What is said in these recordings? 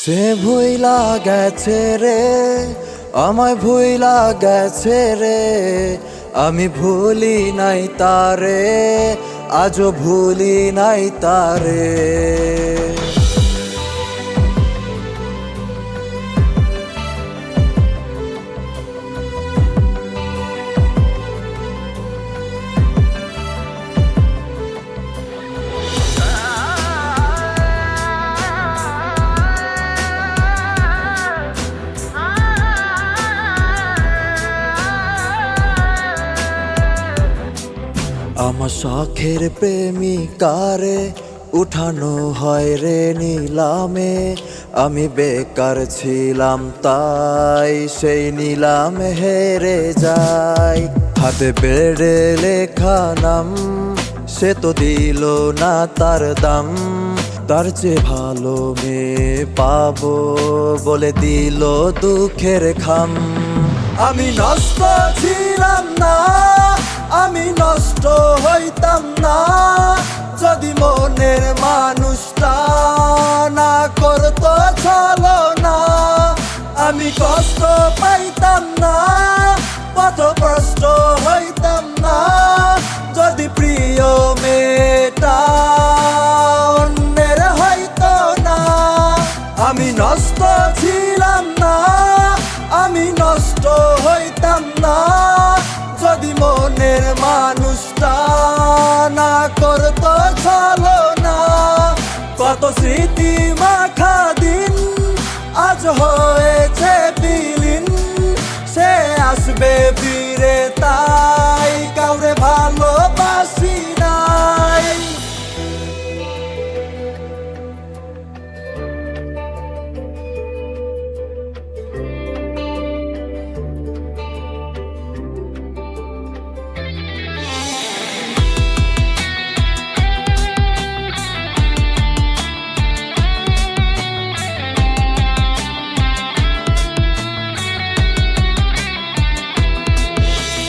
সে ভুইলা গেছে রে, আমায় ভুইলা গেছে রে। আমি ভুলি নাই তারে, আজও ভুলি নাই তারে। আমার শখের প্রেমিকারে উঠানো হয় রে নিলামে। আমি বেকার ছিলাম, তাই সেই নিলাম হেরে যাই। হাতে বেড়ে লেখা নাম, সে তো দিল না তার দাম। তার চেয়ে ভালো মেয়ে পাবো বলে দিল দুঃখের খাম। আমি নষ্ট ছিলাম না, আমি নষ্ট হইতাম না। যদি মনের মানুষটা না করতো, চলো না। আমি কষ্ট পাইতাম না পথভ্রষ্ট হইতাম না। যদি প্রিয় মেয়েটা অন্যের হইতো না, আমি নষ্ট positivo.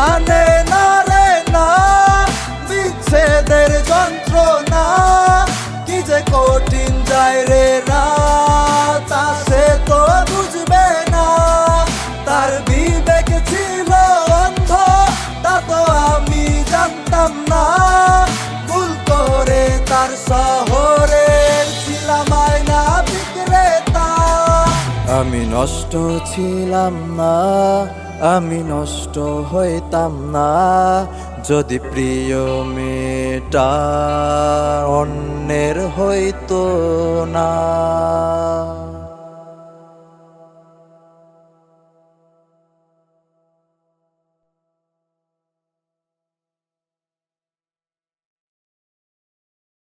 জানে না রে না, বিচ্ছেদের যন্ত্রণা, কি যে কঠিন যায় রে রাতা সে তো বুঝবে না। তার বিবেক ছিল তা তো আমি জানতাম না। ভুল করে তার শহরে ছিলাম আয়না বিক্রেতা। আমি নষ্ট ছিলাম না আমি নষ্ট হইতাম না যদি প্রিয় মেয়েটা অন্যের হইতো না।